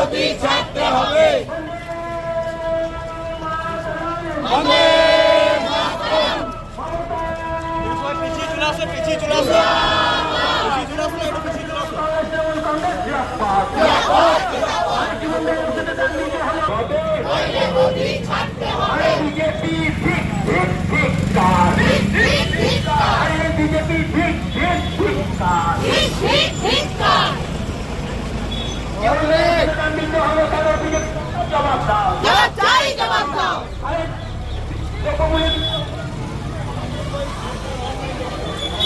মোদি ছাড়তে হবে। বন্দে পিছিয়ে চলে আসো পিছিয়ে চলে আসো। পিছিয়ে চলে আসো একটু পিছিয়ে চলে আসো। বিজেপি ঠিক ঠিক ঠিক কার আরে বিজেপি ঠিক ঠিক ঠিক কার দিতে হবে কেন বিজেপি জবাব দাও জবাব চাই জবাব দাও আরে কমুনে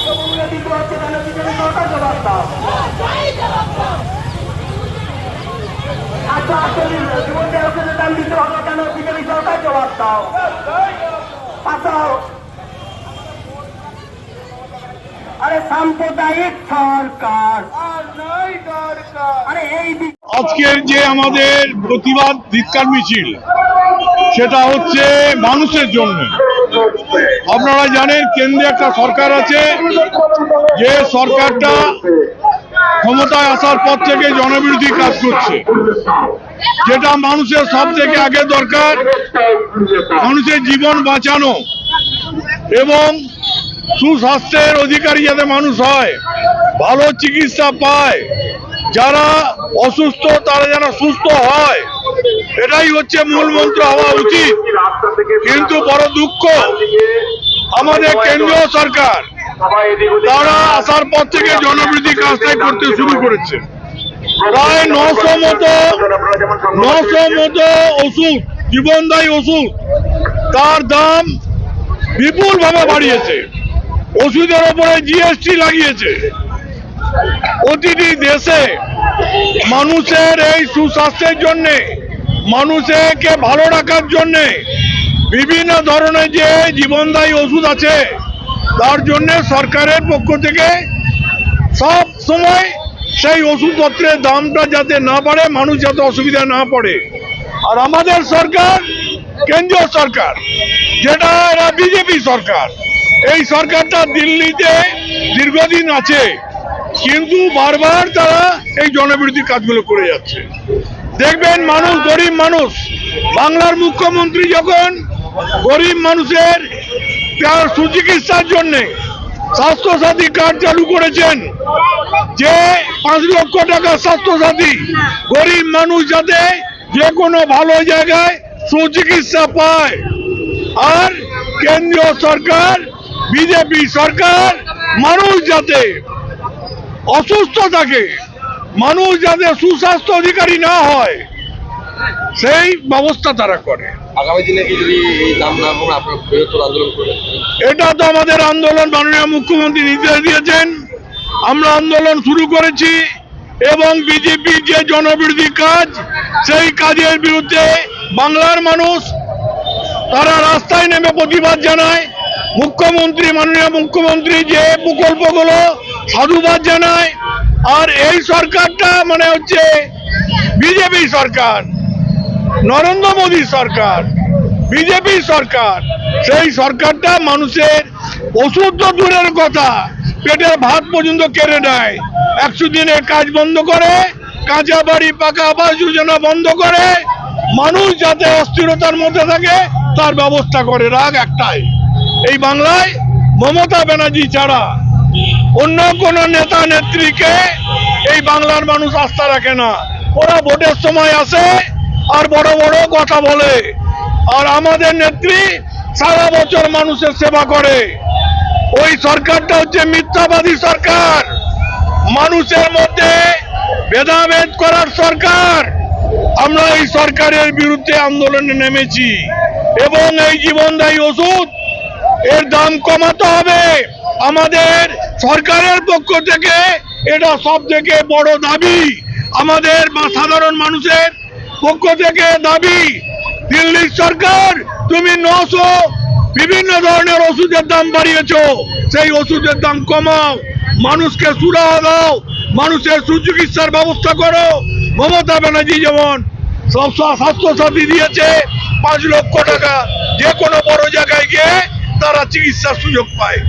কমুনে দিতে হচ্ছে কেন বিজেপি সরকার। জবাব দাও চাই জবাব দাও আচ্ছা আসলে জীবন দেওয়ার দাম দিতে হবে কেন বিজেপি সরকার জবাব দাও পাঠাও আরে সাম্প্রদায়িক সরকার আরে এই বি- আজকের যে আমাদের প্রতিবাদ ধিক্কার মিছিল, সেটা হচ্ছে মানুষের জন্য। আপনারা জানেন, কেন্দ্রে একটা সরকার আছে, যে সরকারটা ক্ষমতায় আসার পর থেকে জনবিরোধী কাজ করছে। যেটা মানুষের সব থেকে আগে দরকার, মানুষের জীবন বাঁচানো এবং সুস্বাস্থ্যের অধিকারী যাতে মানুষ হয়, ভালো চিকিৎসা পায় যারা অসুস্থ, তারা যেন সুস্থ হয়। এটাই হচ্ছে মূল মন্ত্র হওয়া উচিত। কিন্তু বড় দুঃখ, আমাদের কেন্দ্রীয় সরকার, তারা আসার পর থেকে জনবিরোধী কাজটাই করতে শুরু করেছে। প্রায় নশো মতো নশো মতো ওষুধ, জীবনদায়ী ওষুধ, তার দাম বিপুল ভাবে বাড়িয়েছে। ওষুধের ওপরে জিএসটি লাগিয়েছে। প্রতিটি দেশে মানুষের এই সুস্বাস্থ্যের জন্য, মানুষকে ভালো রাখার জন্য বিভিন্ন ধরনের যে জীবনদায়ী ওষুধ আছে, তার জন্য সরকারের পক্ষ থেকে সব সময় সেই ওষুধপত্রের দামটা যাতে না বাড়ে, মানুষ যাতে অসুবিধা না পড়ে। আর আমাদের সরকার, কেন্দ্রীয় সরকার, যেটা এরা বিজেপি সরকার, এই সরকারটা দিল্লিতে দীর্ঘদিন আছে। কিন্তু বারবার তারা এই জনবিরোধী কাজগুলো করে যাচ্ছে। দেখবেন মানুষ, গরিব মানুষ, বাংলার মুখ্যমন্ত্রী যখন গরিব মানুষের তার সুচিকিৎসার জন্যে স্বাস্থ্যসাথী কার্ড চালু করেছেন, যে পাঁচ লক্ষ টাকা স্বাস্থ্যসাথী, গরিব মানুষ যাতে যে কোনো ভালো জায়গায় সুচিকিৎসা পায়। আর কেন্দ্রীয় সরকার, বিজেপি সরকার, মানুষ যাতে অসুস্থ থাকে মানুষ যাতে সুস্বাস্থ্য অধিকারী না হয় সেই ব্যবস্থা তারা করে। আগামী দিনে কি যদি এই দাম না কমে আপনার বৃহত্তর আন্দোলন করবেন এটা তো আমাদের আন্দোলন মাননীয় মুখ্যমন্ত্রী নির্দেশ দিয়েছেন। আমরা আন্দোলন শুরু করেছি এবং বিজেপির যে জনবিরোধী কাজ সেই কাজের বিরুদ্ধে বাংলার মানুষ তারা রাস্তায় নেমে প্রতিবাদ জানায়। মুখ্যমন্ত্রী মাননীয় মুখ্যমন্ত্রী যে প্রকল্পগুলো সাধুবাদ জানায় আর এই সরকারটা মানে হচ্ছে বিজেপি সরকার, নরেন্দ্র মোদী সরকার, বিজেপি সরকার। সেই সরকারটা মানুষের ওষুধ তো দূরের কথা, পেটের ভাত পর্যন্ত কেড়ে নেয়। একশো দিনের কাজ বন্ধ করে, কাঁচা বাড়ি, পাকা আবাস যোজনা বন্ধ করে, মানুষ যাতে অস্থিরতার মধ্যে থাকে, তার ব্যবস্থা করে রাগ একটাই। এই বাংলায় মমতা ব্যানার্জি ছাড়া অন্য কোন নেতা নেত্রীকে এই বাংলার মানুষ আস্থা রাখে না। ওরা ভোটের সময় আসে আর বড় বড় কথা বলে। আর আমাদের নেত্রী সারা বছর মানুষের সেবা করে। ওই সরকারটা হচ্ছে মিথ্যাবাদী সরকার। মানুষের মধ্যে ভেদাভেদ করার সরকার। আমরা এই সরকারের বিরুদ্ধে আন্দোলনে নেমেছি। এবং এই জীবনদায়ী ওষুধ এর দাম কমাতে হবে। আমাদের সরকারের পক্ষ থেকে এটা সব থেকে বড় দাবি। আমাদের সাধারণ মানুষের পক্ষ থেকে দাবি। দিল্লির সরকার, তুমি নশো বিভিন্ন ধরনের ওষুধের দাম বাড়িয়েছ। সেই ওষুধের দাম কমাও, মানুষকে সুরাহা দাও, মানুষের সুচিকিৎসার ব্যবস্থা করো। মমতা ব্যানার্জি যেমন সব স্বাস্থ্য সাথী দিয়েছে পাঁচ লক্ষ টাকা। যে কোনো বড় জায়গায় গিয়ে তারা চিকিৎসার সুযোগ পায়।